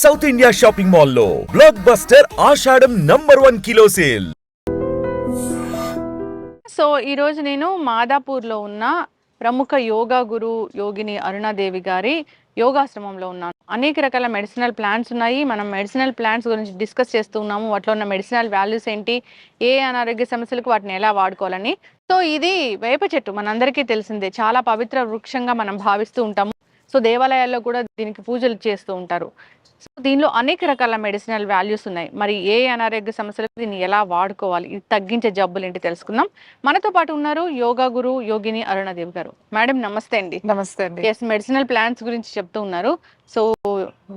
South India shopping మాల్లో blockbuster Ashadam number one kilo sale so ఈరోజు నేను మాదాపూర్లో ఉన్న ప్రముఖ యోగా గురు యోగిని అరుణాదేవి గారి యోగాశ్రమంలో ఉన్నాను. అనేక రకాల మెడిసినల్ ప్లాంట్స్ ఉన్నాయి. మనం మెడిసినల్ ప్లాంట్స్ గురించి డిస్కస్ చేస్తూ ఉన్నాము. వాటిలో ఉన్న మెడిసినల్ వాల్యూస్ ఏంటి? ఏ అనారోగ్య సమస్యలకు వాటిని ఎలా వాడుకోవాలని. సో ఇది వేప చెట్టు మనందరికీ తెలిసిందే. చాలా పవిత్ర వృక్షంగా మనం భావిస్తూ ఉంటాము. సో దేవాలయాల్లో కూడా దీనికి పూజలు చేస్తూ ఉంటారు. సో దీనిలో అనేక రకాల మెడిసినల్ వాల్యూస్ ఉన్నాయి. మరి ఏ అనారోగ్య సమస్యలకు దీన్ని ఎలా వాడుకోవాలి? ఇది తగ్గించే జబ్బులు ఏంటి తెలుసుకుందాం. మనతో పాటు ఉన్నారు యోగా గురు యోగిని అరుణదేవి గారు. మేడం నమస్తే అండి. నమస్తే అండి. ఎస్ మెడిసినల్ ప్లాంట్స్ గురించి చెప్తూ ఉన్నారు. సో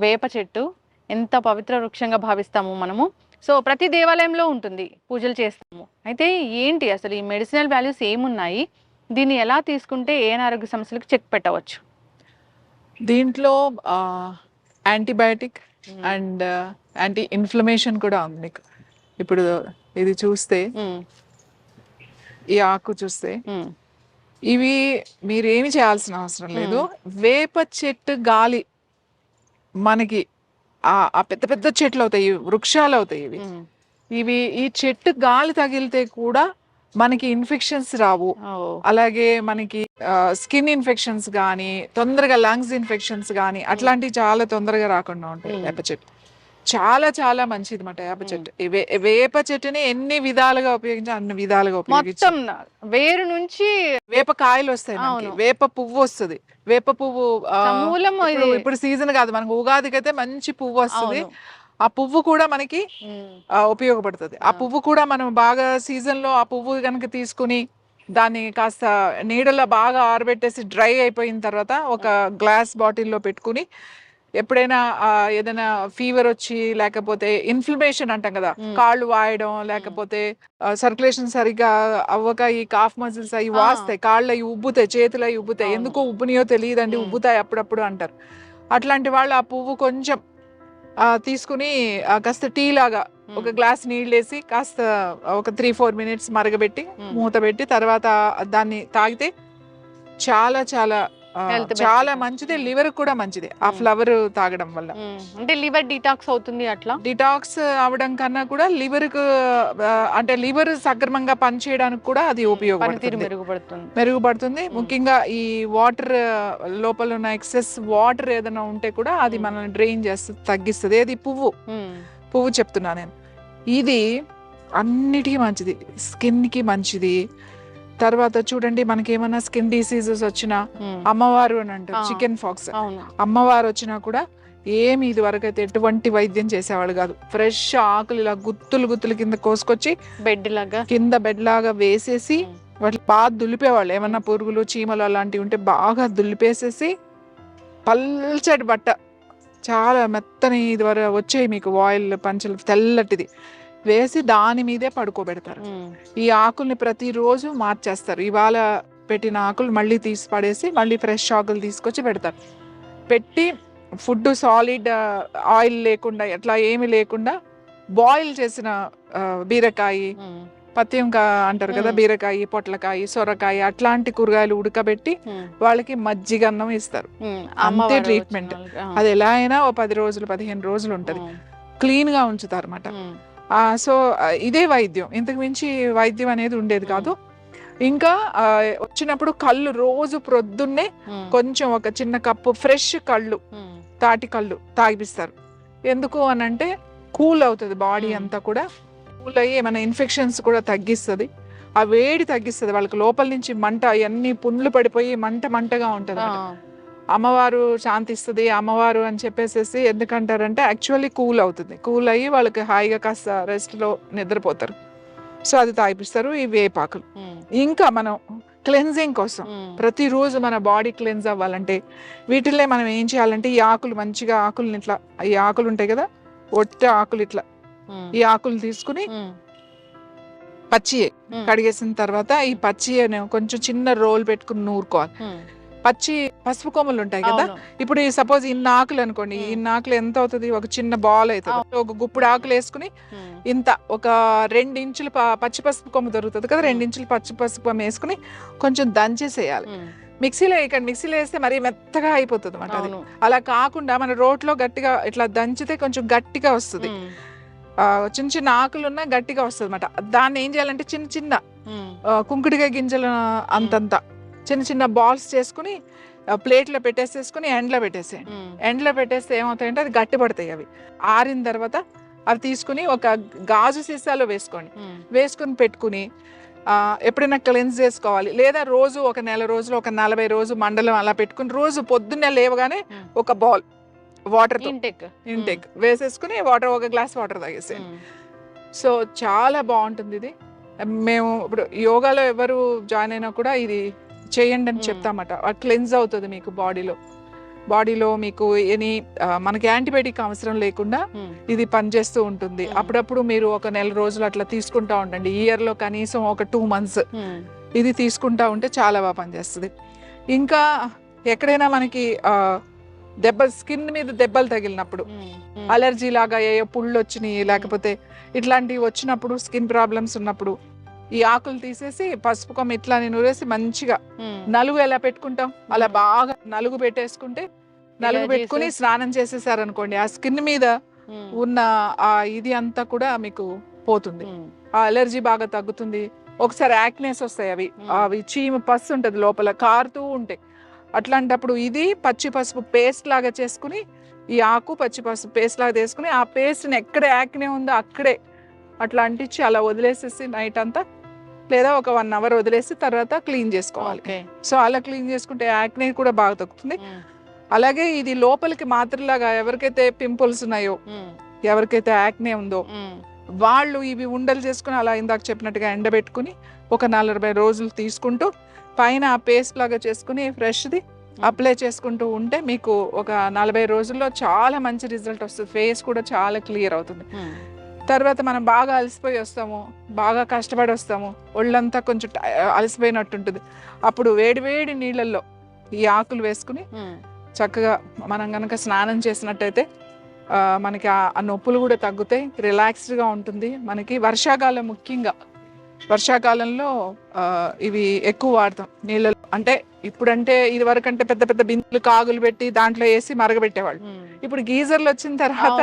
వేప చెట్టు ఎంత పవిత్ర వృక్షంగా భావిస్తాము మనము? సో ప్రతి దేవాలయంలో ఉంటుంది. పూజలు చేస్తాము. అయితే ఏంటి అసలు ఈ మెడిసినల్ వాల్యూస్ ఏమున్నాయి? దీన్ని ఎలా తీసుకుంటే ఏ అనారోగ్య సమస్యలకు చెక్ పెట్టవచ్చు? దీంట్లో యాంటీబయాటిక్ అండ్ యాంటీ ఇన్ఫ్లమేషన్ కూడా ఉంది మీకు ఇప్పుడు ఇది చూస్తే ఈ ఆకు చూస్తే ఇవి మీరు ఏమి చేయాల్సిన అవసరం లేదు. వేప చెట్టు గాలి మనకి ఆ పెద్ద పెద్ద చెట్లు అవుతాయి వృక్షాలు అవుతాయి ఇవి. ఇవి ఈ చెట్టు గాలి తగిలితే కూడా మనకి ఇన్ఫెక్షన్స్ రావు. అలాగే మనకి స్కిన్ ఇన్ఫెక్షన్స్ కానీ తొందరగా లంగ్స్ ఇన్ఫెక్షన్స్ కానీ అట్లాంటివి చాలా తొందరగా రాకుండా ఉంటాయి Mm. వేప చెట్టు. చాలా చాలా మంచిది మాట వేప చెట్టు. ఈ వే- వేప చెట్టుని ఎన్ని విధాలుగా ఉపయోగించి అన్ని విధాలుగా ఉపయోగించి. వేరు నుంచి వేప కాయలు వస్తాయి మనకి. వేప పువ్వు వస్తుంది. వేప పువ్వు ఇప్పుడు- సీజన్ కాదు. మనకు ఉగాదికి అయితే మంచి పువ్వు వస్తుంది. ఆ పువ్వు కూడా మనకి ఉపయోగపడుతుంది. ఆ పువ్వు కూడా మనం బాగా సీజన్లో ఆ పువ్వు కనుక తీసుకుని దాన్ని కాస్త నీడలో బాగా ఆరబెట్టేసి డ్రై అయిపోయిన తర్వాత ఒక గ్లాస్ బాటిల్లో పెట్టుకుని ఎప్పుడైనా ఏదైనా ఫీవర్ వచ్చి లేకపోతే ఇన్ఫ్లమేషన్ అంటాం కదా కాళ్ళు వాయడం లేకపోతే సర్క్యులేషన్ సరిగ్గా అవ్వక ఈ కాఫ్ మజిల్స్ అవి. వాస్తాయి కాళ్ళు అవి ఉబ్బుతాయి చేతులు అవి ఉబ్బుతాయి. ఎందుకో ఉబ్బునియో తెలియదండి. ఉబ్బుతాయి అప్పుడప్పుడు అంటారు. అట్లాంటి వాళ్ళు ఆ పువ్వు కొంచెం తీసుకుని కాస్త టీ లాగా ఒక గ్లాస్ నీళ్ళు వేసి కాస్త ఒక త్రీ ఫోర్ మినిట్స్ మరగబెట్టి. మూత పెట్టి తర్వాత దాన్ని తాగితే చాలా చాలా చాలా. మంచిది లివర్ కూడా మంచిది ఆ. ఫ్లవర్ తాగడం వల్ల. ఉమ్, అంటే లివర్ డిటాక్స్ అవుతుంది అట్లా? డిటాక్స్ అవడం కన్నా కూడా లివర్ అంటే లివర్ సక్రమంగా పనిచేయడానికి కూడా అది పనితీరు ఉపయోగపడుతుంది. మెరుగుపడుతుంది. ముఖ్యంగా ఈ వాటర్ లోపల ఉన్న ఎక్సెస్ వాటర్ ఏదైనా ఉంటే కూడా అది. మనల్ని డ్రైన్ చేస్తుంది తగ్గిస్తుంది. ఏది? పువ్వు. పువ్వు చెప్తున్నా నేను. ఇది అన్నిటికీ మంచిది. స్కిన్కి మంచిది. తర్వాత చూడండి మనకి ఏమైనా స్కిన్ డిసీజెస్ వచ్చినా అమ్మవారు అని అంటారు. Chicken pox. అమ్మవారు వచ్చినా కూడా ఏమి ఇది వరకు అయితే ఎటువంటి వైద్యం చేసేవాళ్ళు కాదు. ఫ్రెష్ ఆకులు ఇలా గుత్తులు గుత్తులు కింద కోసుకొచ్చి బెడ్ లాగా. కింద బెడ్ లాగా వేసేసి వాటిని బాగా దులిపేవాళ్ళు. ఏమన్నా పురుగులు చీమలు అలాంటివి ఉంటే బాగా దులిపేసేసి పల్చటి బట్ట. చాలా మెత్తని ఇది వరకు వచ్చాయి మీకు ఆయిల్ పంచలు తెల్లటిది. వేసి దాని మీదే పడుకోబెడతారు. ఈ ఆకుల్ని ప్రతిరోజు మార్చేస్తారు. ఇవాళ పెట్టిన ఆకులు మళ్ళీ తీసి పడేసి మళ్ళీ ఫ్రెష్ ఆకులు తీసుకొచ్చి పెడతారు. పెట్టి ఫుడ్ సాలిడ్ ఆయిల్ లేకుండా ఎట్లా ఏమి లేకుండా బాయిల్ చేసిన బీరకాయ పత్యంకా అంటారు కదా. బీరకాయ పొట్లకాయ సొరకాయ అట్లాంటి కూరగాయలు ఉడకబెట్టి వాళ్ళకి మజ్జిగన్నం ఇస్తారు. ఉమ్, అంతే ఆ, అది ఎలా అయినా ఓ పది రోజులు పదిహేను రోజులు ఉంటది. క్లీన్గా ఉంచుతారు సో ఇదే వైద్యం. ఇంతకు మించి వైద్యం అనేది ఉండేది కాదు. ఇంకా వచ్చినప్పుడు కళ్ళు రోజు ప్రొద్దున్నే కొంచెం ఒక చిన్న కప్పు ఫ్రెష్ కళ్ళు తాటి కళ్ళు తాగిపిస్తారు. ఎందుకు అని అంటే కూల్ అవుతుంది బాడీ. అంతా కూడా. కూల్ అయ్యి మన ఇన్ఫెక్షన్స్ కూడా తగ్గిస్తుంది. ఆ వేడి తగ్గిస్తుంది. వాళ్ళకి లోపల నుంచి మంట అవన్నీ పుండ్లు పడిపోయి మంట మంటగా ఉంటుంది అమ్మవారు శాంతిస్తుంది అమ్మవారు అని చెప్పేసేసి ఎందుకంటారంటే యాక్చువల్లీ కూల్ అవుతుంది. కూల్ అయ్యి వాళ్ళకి హాయిగా కాస్త రెస్ట్లో నిద్రపోతారు. సో అది తాగిపిస్తారు ఈ వేపాకులు. ఇంకా మనం క్లెన్జింగ్ కోసం ప్రతిరోజు మన బాడీ క్లెన్స్ అవ్వాలంటే వీటిల్లో మనం ఏం చేయాలంటే ఈ ఆకులు మంచిగా ఆకులు ఇట్లా ఈ ఆకులు ఉంటాయి కదా ఒట్ట ఆకులు ఇట్లా ఈ ఆకులు తీసుకుని ఉమ్, పచ్చి ఉమ్, కడిగేసిన తర్వాత ఈ పచ్చి కొంచెం చిన్న రోల్ పెట్టుకుని నూరుకోవాలి. పచ్చి పసుపు కొమ్మలు ఉంటాయి కదా? ఇప్పుడు సపోజ్ ఇన్ని ఆకులు అనుకోండి. ఇన్ని ఆకులు ఎంత అవుతుంది? ఒక చిన్న బాల్ అవుతుంది. ఒక గుప్పుడు ఆకులు వేసుకుని ఇంత ఒక రెండు ఇంచులు పచ్చి పసుపు కొమ్మ దొరుకుతుంది కదా? రెండు ఇంచులు పచ్చి పసుపు కొమ్మ వేసుకుని కొంచెం దంచేసేయాలి. మిక్సీలో వేయకండి. మిక్సీలో వేస్తే మరీ మెత్తగా అయిపోతుంది అనమాట అది. అలా కాకుండా మన రోట్లో గట్టిగా ఇట్లా దంచితే కొంచెం గట్టిగా వస్తుంది. చిన్న చిన్న ఆకులు ఉన్నా గట్టిగా వస్తుంది అనమాట దాన్ని ఏం చేయాలంటే చిన్న చిన్న కుంకుడికాయ గింజలు అంతంత చిన్న చిన్న బాల్స్ చేసుకుని ప్లేట్లో పెట్టేసేసుకుని ఎండలో పెట్టేసేయండి ఎండలో పెట్టేస్తే ఏమవుతాయంటే అది గట్టి పడతాయి అవి. ఆరిన తర్వాత అవి తీసుకుని ఒక గాజు సీసాలో వేసుకోండి. వేసుకుని పెట్టుకుని ఎప్పుడైనా క్లెన్స్ చేసుకోవాలి. లేదా రోజు ఒక నెల రోజులు ఒక నలభై రోజు మండలం అలా పెట్టుకుని రోజు పొద్దున్నే లేవగానే. ఒక బాల్ వాటర్ ఇంటెక్. ఇంటేక్. వేసేసుకుని వాటర్ ఒక గ్లాస్ వాటర్ తాగేసేయండి సో చాలా బాగుంటుంది ఇది. మేము ఇప్పుడు యోగాలో ఎవరు జాయిన్ అయినా కూడా ఇది చేయండి అని. చెప్తామట. క్లెన్స్ అవుతుంది మీకు బాడీలో. బాడీలో మీకు ఎనీ మనకి యాంటీబయాటిక్ అవసరం లేకుండా ఇది పనిచేస్తూ ఉంటుంది. అప్పుడప్పుడు మీరు ఒక నెల రోజులు అట్లా తీసుకుంటా ఉండండి. ఇయర్లో కనీసం ఒక టూ మంత్స్ ఇది తీసుకుంటా ఉంటే చాలా బాగా పనిచేస్తుంది. ఇంకా ఎక్కడైనా మనకి దెబ్బ స్కిన్ మీద దెబ్బలు తగిలినప్పుడు అలర్జీ లాగా ఏ పుళ్ళు వచ్చినాయి లేకపోతే ఇట్లాంటివి వచ్చినప్పుడు స్కిన్ ప్రాబ్లమ్స్ ఉన్నప్పుడు ఈ ఆకులు తీసేసి పసుపు కొమ్మ ఇట్లా నూరేసి మంచిగా ఉమ్, నలుగు ఎలా పెట్టుకుంటాం? అలా. బాగా నలుగు పెట్టేసుకుంటే నలుగు పెట్టుకుని స్నానం చేసేసారనుకోండి ఆ స్కిన్ మీద ఉన్న ఆ ఇది అంతా కూడా మీకు పోతుంది. ఆ అలర్జీ బాగా తగ్గుతుంది. ఒకసారి యాక్నేస్ వస్తాయి అవి. అవి చీమ పస్సు ఉంటుంది లోపల కారుతూ ఉంటాయి. అట్లాంటప్పుడు ఇది పచ్చి పసుపు పేస్ట్ లాగా చేసుకుని ఈ ఆకు పచ్చి పసుపు పేస్ట్ లాగా తీసుకుని ఆ పేస్ట్ని ఎక్కడ యాక్నే ఉందో అక్కడే అట్లా అంటించి అలా వదిలేసేసి నైట్ అంతా లేదా ఒక వన్ అవర్ వదిలేసి తర్వాత క్లీన్ చేసుకోవాలి. సో అలా క్లీన్ చేసుకుంటే యాక్నే కూడా బాగా తగ్గుతుంది. అలాగే ఇది లోపలికి మాత్రలాగా ఎవరికైతే పింపుల్స్ ఉన్నాయో ఎవరికైతే యాక్నే ఉందో వాళ్ళు ఇవి ఉండలు చేసుకుని అలా ఇందాక చెప్పినట్టుగా ఎండబెట్టుకుని ఒక నలభై రోజులు తీసుకుంటూ పైన ఆ పేస్ట్ లాగా చేసుకుని ఫ్రెష్ది అప్లై చేసుకుంటూ ఉంటే మీకు ఒక నలభై రోజుల్లో చాలా మంచి రిజల్ట్ వస్తుంది. ఫేస్ కూడా చాలా క్లియర్ అవుతుంది. తర్వాత మనం బాగా అలసిపోయి వస్తాము బాగా కష్టపడి వస్తాము. ఒళ్ళంతా కొంచెం అలసిపోయినట్టు ఉంటుంది అప్పుడు వేడి వేడి నీళ్ళల్లో ఈ ఆకులు వేసుకుని చక్కగా మనం కనుక స్నానం చేసినట్టయితే మనకి ఆ నొప్పులు కూడా తగ్గుతాయి రిలాక్స్డ్గా ఉంటుంది. మనకి వర్షాకాలం ముఖ్యంగా వర్షాకాలంలో ఇవి ఎక్కువ వాడతాం. నీళ్ళలో అంటే ఇప్పుడంటే ఇది వరకు అంటే పెద్ద పెద్ద బిందులు కాగులు పెట్టి దాంట్లో వేసి మరగబెట్టేవాళ్ళు. ఇప్పుడు గీజర్లు వచ్చిన తర్వాత.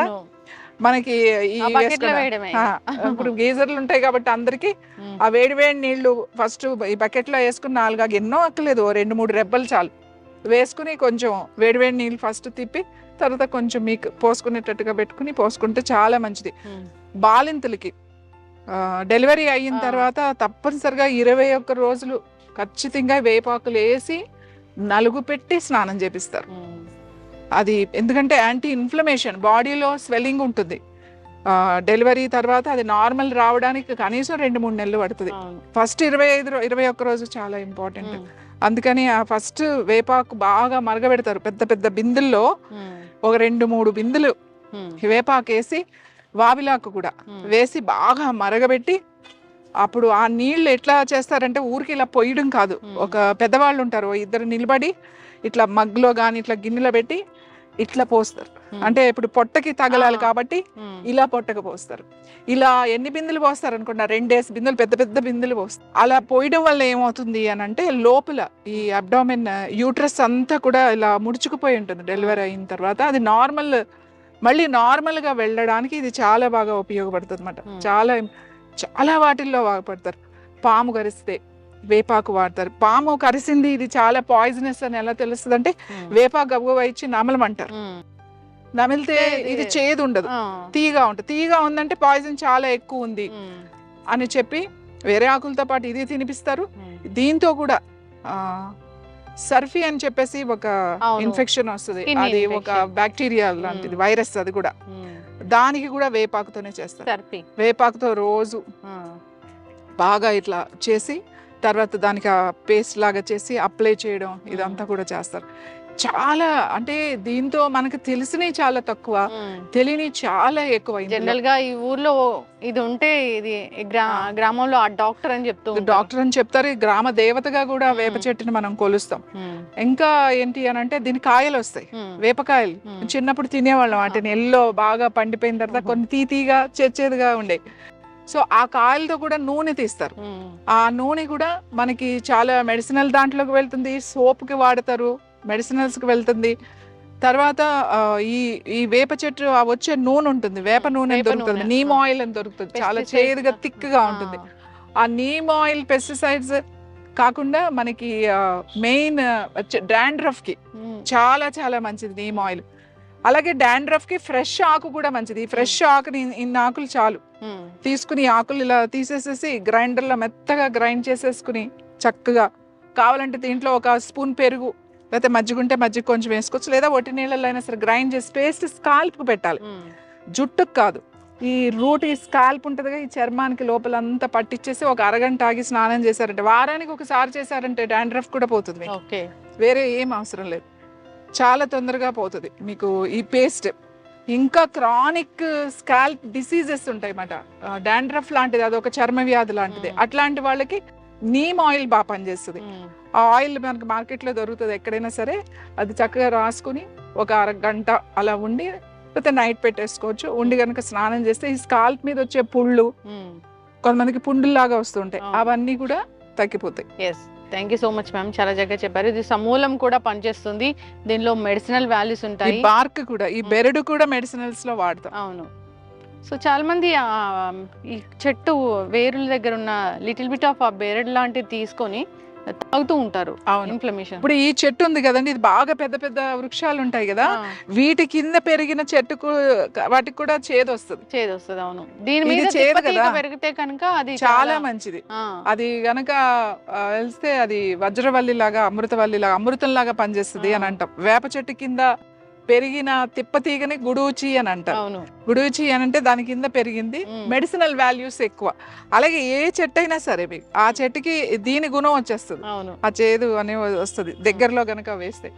మనకి ఈ ఆ bucket లో వేసుకున్న- వేయడమే ఆ, ఇప్పుడు గీజర్లు ఉంటాయి కాబట్టి అందరికి ఉమ్, ఆ వేడి వేడి నీళ్ళు ఫస్ట్ ఈ బకెట్లో వేసుకుని నాలుగు ఎన్నో అక్కలేదు ఓ రెండు మూడు రెబ్బలు చాలు. వేసుకుని కొంచెం వేడి వేడి నీళ్ళు ఫస్ట్ తిప్పి తర్వాత కొంచెం మీకు పోసుకునేటట్టుగా పెట్టుకుని పోసుకుంటే చాలా మంచిది. ఉమ్, బాలింతలకి ఆ, డెలివరీ అయిన ఆ. తర్వాత తప్పనిసరిగా ఇరవై ఒక్క రోజులు ఖచ్చితంగా వేపాకులు వేసి నలుగు పెట్టి స్నానం చేపిస్తారు. ఉమ్, అది ఎందుకంటే యాంటీ ఇన్ఫ్లమేషన్ బాడీలో స్వెల్లింగ్ ఉంటుంది డెలివరీ తర్వాత అది నార్మల్ రావడానికి కనీసం రెండు మూడు నెలలు పడుతుంది. ఫస్ట్ ఇరవై ఐదు ఇరవై ఒక్క రోజు చాలా ఇంపార్టెంట్ అందుకని ఆ ఫస్ట్ వేపాకు బాగా మరగబెడతారు. పెద్ద పెద్ద బిందుల్లో ఒక రెండు మూడు బిందులు వేపాకు వేసి వావిలాకు కూడా వేసి బాగా మరగబెట్టి అప్పుడు ఆ నీళ్ళు ఎట్లా చేస్తారంటే ఊరికి ఇలా పొయ్యడం కాదు. ఒక పెద్దవాళ్ళు ఉంటారు ఇద్దరు నిలబడి ఇట్లా మగ్గులో కానీ ఇట్లా గిన్నెలో పెట్టి ఇట్లా పోస్తారు. అంటే ఇప్పుడు పొట్టకి తగలాలి. కాబట్టి ఇలా పొట్టకు పోస్తారు. ఇలా ఎన్ని బిందులు పోస్తారు అనుకున్నా? రెండేసి బిందులు పెద్ద పెద్ద బిందులు పోస్తారు. అలా పోయడం వల్ల ఏమవుతుంది అని అంటే లోపల ఈ అబ్డామిన్ యూట్రస్ అంతా కూడా ఇలా ముడుచుకుపోయి ఉంటుంది. డెలివరీ అయిన తర్వాత అది నార్మల్ మళ్ళీ నార్మల్గా వెళ్ళడానికి ఇది చాలా బాగా ఉపయోగపడుతుంది అనమాట. చాలా చాలా వాటిల్లో వాడపడతారు పాము కరిస్తే వేపాకు వాడతారు. పాము కరిసింది ఇది చాలా పాయిజనస్ అని ఎలా తెలుస్తుంది అంటే వేపాకు గబగబా ఇచ్చి నమలమంటారు నమిలితే ఇది- చేదు ఉండదు తీగా ఉంటుంది. తీగా ఉందంటే పాయిజన్ చాలా ఎక్కువ ఉంది అని చెప్పి వేరే ఆకులతో పాటు ఇది తినిపిస్తారు. దీంతో కూడా సర్ఫీ అని చెప్పేసి ఒక. ఇన్ఫెక్షన్ వస్తుంది. అది ఒక. బ్యాక్టీరియా లాంటిది. వైరస్ అది కూడా. దానికి కూడా వేపాకుతోనే చేస్తారు. వేపాకుతో రోజు బాగా ఇట్లా చేసి తర్వాత దానికి ఆ పేస్ట్ లాగా చేసి అప్లై చేయడం ఇదంతా కూడా చేస్తారు చాలా అంటే దీంతో మనకు తెలిసినవి చాలా తక్కువ. తెలియని చాలా ఎక్కువ. జనరల్గా ఈ ఊర్లో ఇది ఉంటే ఇది. గ్రామంలో ఆ డాక్టర్ అని చెప్తూ. డాక్టర్ అని చెప్తారు ఈ గ్రామ దేవతగా కూడా వేప. చెట్టుని మనం కొలుస్తాం ఇంకా ఏంటి అని అంటే దీని కాయలు వస్తాయి వేపకాయలు. చిన్నప్పుడు తినేవాళ్ళం వాటిని ఎల్లో బాగా పండిపోయిన తర్వాత. కొన్ని తీతీగా చేచేదిగా ఉండే సో ఆ కాయలతో కూడా నూనె తీస్తారు. ఆ నూనె కూడా మనకి చాలా మెడిసినల్ దాంట్లోకి వెళ్తుంది సోప్కి వాడతారు మెడిసినల్స్కి వెళ్తుంది. తర్వాత ఈ ఈ వేప చెట్టు వచ్చే నూనె ఉంటుంది వేప నూనె దొరుకుతుంది నీమ్. ఆయిల్ అని దొరుకుతుంది చాలా చేదుగా థిక్గా ఉంటుంది. ఆ నీమ్ ఆయిల్ పెస్టిసైడ్స్ కాకుండా మనకి మెయిన్ డాండ్రఫ్కి ఉమ్, చాలా చాలా మంచిది నీమ్ ఆయిల్. అలాగే డాండ్రఫ్కి ఫ్రెష్ ఆకు కూడా మంచిది. ఫ్రెష్ ఆకుని ఇన్ని ఆకులు చాలు. ఉమ్, తీసుకుని ఆకులు ఇలా తీసేసేసి గ్రైండర్లో మెత్తగా గ్రైండ్ చేసేసుకుని చక్కగా కావాలంటే దీంట్లో ఒక స్పూన్ పెరుగు లేకపోతే మజ్జిగ ఉంటే మజ్జిగ కొంచెం వేసుకోవచ్చు లేదా ఒట్టి నీళ్ళలో అయినా సరే గ్రైండ్ చేసి పేస్ట్ స్కాల్ప్కి పెట్టాలి. ఉమ్, జుట్టుకు కాదు. ఈ రూట్ ఈ స్కాల్ప్ ఉంటుందిగా ఈ చర్మానికి లోపల అంతా పట్టించేసి ఒక అరగంట ఆగి స్నానం చేశారంటే వారానికి ఒకసారి చేశారంటే డాండ్రఫ్ కూడా పోతుంది. ఓకే. వేరే ఏం అవసరం లేదు. చాలా తొందరగా పోతుంది. మీకు ఈ పేస్ట్ ఇంకా క్రానిక్ స్కాల్ప్ డిసీజెస్ ఉంటాయి అన్నమాట డాండ్రఫ్ లాంటిది అది ఒక చర్మ వ్యాధి లాంటిది. అట్లాంటి వాళ్ళకి నీమ్ ఆయిల్ బాగా పనిచేస్తుంది. ఆ ఆయిల్ మనకి మార్కెట్లో దొరుకుతుంది ఎక్కడైనా సరే అది చక్కగా రాసుకుని ఒక అరగంట అలా ఉండి లేకపోతే నైట్ పెట్టేసుకోవచ్చు. ఉండి కనుక స్నానం చేస్తే ఈ స్కాల్ప్ మీద వచ్చే పుళ్ళు. కొంతమందికి పుండుల్లాగా వస్తుంటాయి. అవును. అవన్నీ కూడా తగ్గిపోతాయి. Thank you so much ma'am చాలా చక్కగా చెప్పారు. ఇది సమూలం కూడా పనిచేస్తుంది. దీనిలో మెడిసినల్ వాల్యూస్ ఉంటాయి. బార్క్ కూడా ఈ. బెరడు కూడా మెడిసినల్స్లో వాడతాం. అవును. సో చాలా మంది ఈ చెట్టు వేరుల దగ్గర ఉన్న లిటిల్ బిట్ ఆఫ్ ఆ బెరడ్ లాంటిది తీసుకొని తాగుతూ ఉంటారు ఇన్ఫ్లమేషన్ ఇప్పుడు ఈ చెట్టు ఉంది కదండి ఇది బాగా పెద్ద పెద్ద వృక్షాలు ఉంటాయి కదా వీటి కింద పెరిగిన చెట్టుకు వాటికి కూడా చేదు వస్తుంది చేదు వస్తుంది అవును. దీని మీద చేదు కదా. పెరిగితే కనుక అది చాలా మంచిది. అది గనక వెళ్తే అది వజ్రవల్లి లాగా అమృతవల్లి లాగా అమృతం లాగా పనిచేస్తుంది అని. అంటాం. వేప చెట్టు కింద పెరిగిన తిప్పతీగని గుడూచి అని అంటారు. గుడూచి అని అంటే దాని కింద పెరిగింది. మెడిసినల్ వాల్యూస్ ఎక్కువ. అలాగే ఏ చెట్టు అయినా సరే మీకు ఆ చెట్టుకి దీని గుణం వచ్చేస్తుంది. ఆ చేదు అనే వస్తుంది. దగ్గరలో గనక వేస్తే.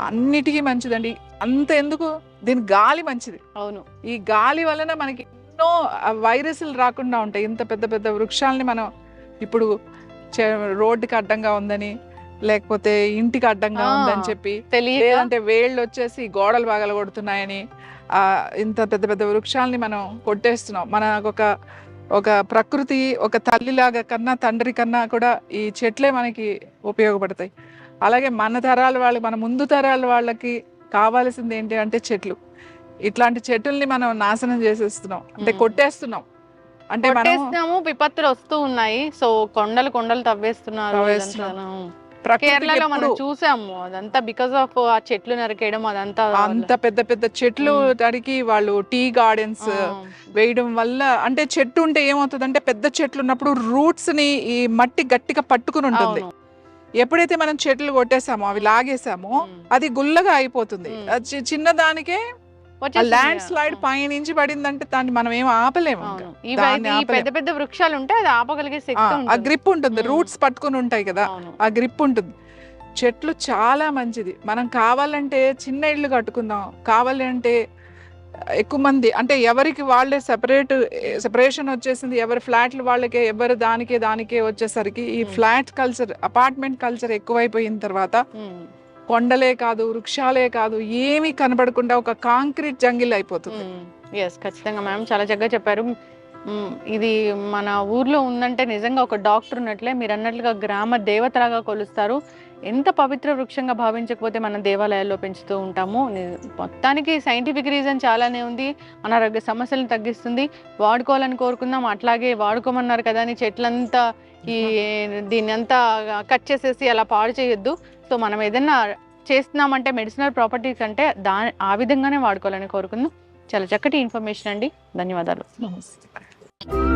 అన్నిటికీ మంచిదండి. అంత ఎందుకు? దీని గాలి మంచిది. అవును. ఈ గాలి వలన మనకి ఎన్నో వైరస్లు రాకుండా ఉంటాయి. ఇంత పెద్ద పెద్ద వృక్షాలని మనం ఇప్పుడు రోడ్డుకి అడ్డంగా ఉందని లేకపోతే ఇంటికి అడ్డంగా. ఉందని చెప్పి లేదంటే వేళ్ళు వచ్చేసి గోడలు పగల కొడుతున్నాయని ఆ ఇంత పెద్ద పెద్ద వృక్షాలని మనం కొట్టేస్తున్నాం. మనకు ఒక ఒక ప్రకృతి ఒక తల్లిలాగా కన్నా తండ్రి కన్నా కూడా ఈ చెట్లే మనకి ఉపయోగపడతాయి. అలాగే మన తరాల వాళ్ళు మన ముందు తరాల వాళ్ళకి కావాల్సింది ఏంటి అంటే చెట్లు. ఇట్లాంటి చెట్టుల్ని మనం నాశనం చేసేస్తున్నాం. అంటే. కొట్టేస్తున్నాం. అంటే కొట్టేస్తున్నాము విపత్తులు వస్తూ ఉన్నాయి. సో కొండలు కొండలు తవ్వేస్తున్నారు కేరళలో మనం చూసాము అదంతా బికాస్ ఆఫ్ ఆ చెట్లు నరికేయడం అదంతా అంత పెద్ద పెద్ద చెట్లు. తడికి వాళ్ళు టీ గార్డెన్స్ వేయడం వల్ల అంటే చెట్టు ఉంటే ఏమవుతుంది అంటే పెద్ద చెట్లు ఉన్నప్పుడు రూట్స్ని ఈ మట్టి గట్టిగా పట్టుకుని ఉంటుంది. ఎప్పుడైతే మనం చెట్లు కొట్టేసామో అవి లాగేసామో. అది గుల్లగా అయిపోతుంది మ్మ్. ల్యాండ్ స్లైడ్ పై నుంచి పడిందంటే దాన్ని మనం ఏం ఆపలేము. పెద్ద పెద్ద వృక్షాలు ఉంటే అది ఆపగలిగే శక్తి ఆ గ్రిప్ ఉంటుంది. రూట్స్ పట్టుకుని ఉంటాయి కదా. ఆ గ్రిప్ ఉంటుంది. చెట్లు చాలా మంచిది. మనం కావాలంటే చిన్న ఇళ్ళు కట్టుకుందాం. కావాలి అంటే ఎక్కువ మంది అంటే ఎవరికి వాళ్ళే సెపరేట్ సెపరేషన్ వచ్చేసింది. ఎవరి ఫ్లాట్లు వాళ్ళకే ఎవరి దానికే దానికే వచ్చేసరికి ఈ. ఫ్లాట్ కల్చర్ అపార్ట్మెంట్ కల్చర్ ఎక్కువైపోయిన తర్వాత. కొండలే కాదు వృక్షాలే కాదు ఏమీ కనబడకుండా ఒక కాంక్రీట్ జంగిల్ అయిపోతుంది. ఎస్ ఖచ్చితంగా మ్యామ్ చాలా చక్కగా చెప్పారు. ఇది మన ఊర్లో ఉందంటే నిజంగా ఒక డాక్టర్ ఉన్నట్లే మీరు అన్నట్లుగా గ్రామ దేవతలాగా కొలుస్తారు. ఎంత పవిత్ర వృక్షంగా భావించకపోతే మన దేవాలయాల్లో పెంచుతూ ఉంటాము. మొత్తానికి సైంటిఫిక్ రీజన్ చాలానే ఉంది. అనారోగ్య సమస్యలను తగ్గిస్తుంది. వాడుకోవాలని కోరుకుందాం. అట్లాగే వాడుకోమన్నారు కదా అని చెట్లంతా ఈ దీన్ని అంతా కట్ చేసేసి అలా పాడు చేయొద్దు. సో మనం ఏదైనా చేస్తున్నామంటే మెడిసినల్ ప్రాపర్టీస్ అంటే దా ఆ విధంగానే వాడుకోవాలని కోరుకుందాం. చాలా చక్కటి ఇన్ఫర్మేషన్ అండి. ధన్యవాదాలు. నమస్తే.